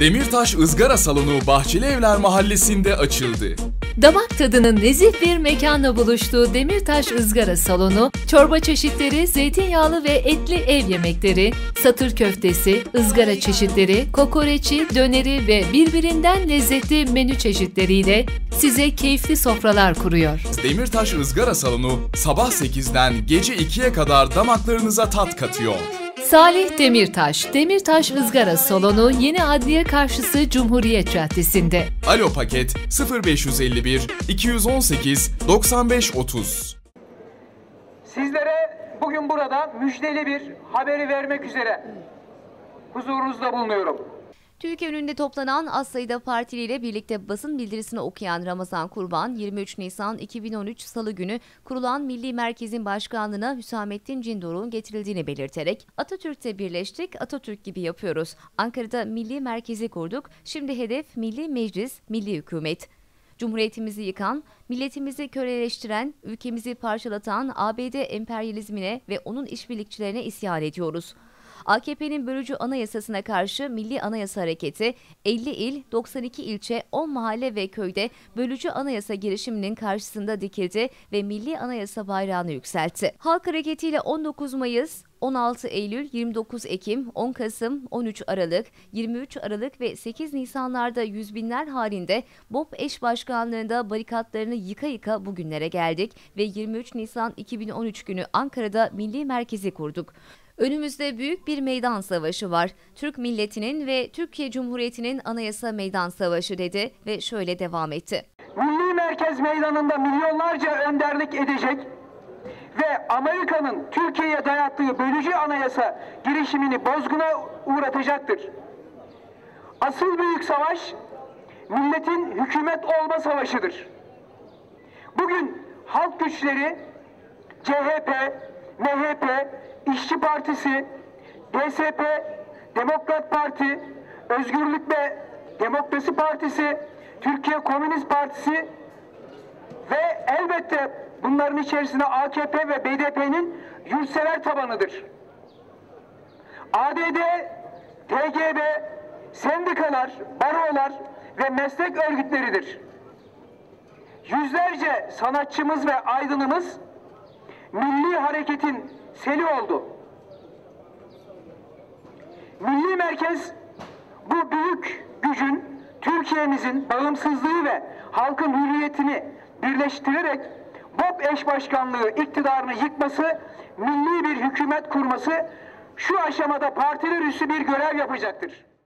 Demirtaş Izgara Salonu Bahçeli Evler Mahallesi'nde açıldı. Damak tadının nezih bir mekanla buluştuğu Demirtaş Izgara Salonu, çorba çeşitleri, zeytinyağlı ve etli ev yemekleri, satır köftesi, ızgara çeşitleri, kokoreçi, döneri ve birbirinden lezzetli menü çeşitleriyle size keyifli sofralar kuruyor. Demirtaş Izgara Salonu sabah 8'den gece 2'ye kadar damaklarınıza tat katıyor. Salih Demirtaş, Demirtaş Izgara Salonu Yeni Adliye Karşısı Cumhuriyet Caddesi'nde. Alo paket 0551 218 95 30. Sizlere bugün burada müjdeli bir haberi vermek üzere huzurunuzda bulunuyorum. Türkiye önünde toplanan az sayıda partiliyle birlikte basın bildirisini okuyan Ramazan Kurban, 23 Nisan 2013 Salı günü kurulan Milli Merkez'in başkanlığına Hüsamettin Cindoruk'un getirildiğini belirterek Atatürk'te birleştik, Atatürk gibi yapıyoruz. Ankara'da Milli Merkez'i kurduk, şimdi hedef Milli Meclis, Milli Hükümet. Cumhuriyetimizi yıkan, milletimizi köleleştiren, ülkemizi parçalatan ABD emperyalizmine ve onun işbirlikçilerine isyan ediyoruz. AKP'nin bölücü anayasasına karşı Milli Anayasa Hareketi 50 il, 92 ilçe, 10 mahalle ve köyde bölücü anayasa girişiminin karşısında dikildi ve Milli Anayasa bayrağını yükseltti. Halk hareketiyle 19 Mayıs, 16 Eylül, 29 Ekim, 10 Kasım, 13 Aralık, 23 Aralık ve 8 Nisanlarda yüz binler halinde BOP eş başkanlığında barikatlarını yıka yıka bugünlere geldik ve 23 Nisan 2013 günü Ankara'da Milli Merkezi kurduk. Önümüzde büyük bir meydan savaşı var. Türk milletinin ve Türkiye Cumhuriyeti'nin anayasa meydan savaşı dedi ve şöyle devam etti. Milli Merkez Meydanı'nda milyonlarca önderlik edecek ve Amerika'nın Türkiye'ye dayattığı bölücü anayasa girişimini bozguna uğratacaktır. Asıl büyük savaş milletin hükümet olma savaşıdır. Bugün halk güçleri CHP, MHP, İşçi Partisi, DSP, Demokrat Parti, Özgürlük ve Demokrasi Partisi, Türkiye Komünist Partisi ve elbette bunların içerisinde AKP ve BDP'nin yurtsever tabanıdır. ADD, TGB, sendikalar, barolar ve meslek örgütleridir. Yüzlerce sanatçımız ve aydınımız milli hareketin seli oldu. Milli Merkez bu büyük gücün Türkiye'mizin bağımsızlığı ve halkın hürriyetini birleştirerek BOP eş başkanlığı iktidarını yıkması, milli bir hükümet kurması şu aşamada partiler üstü bir görev yapacaktır.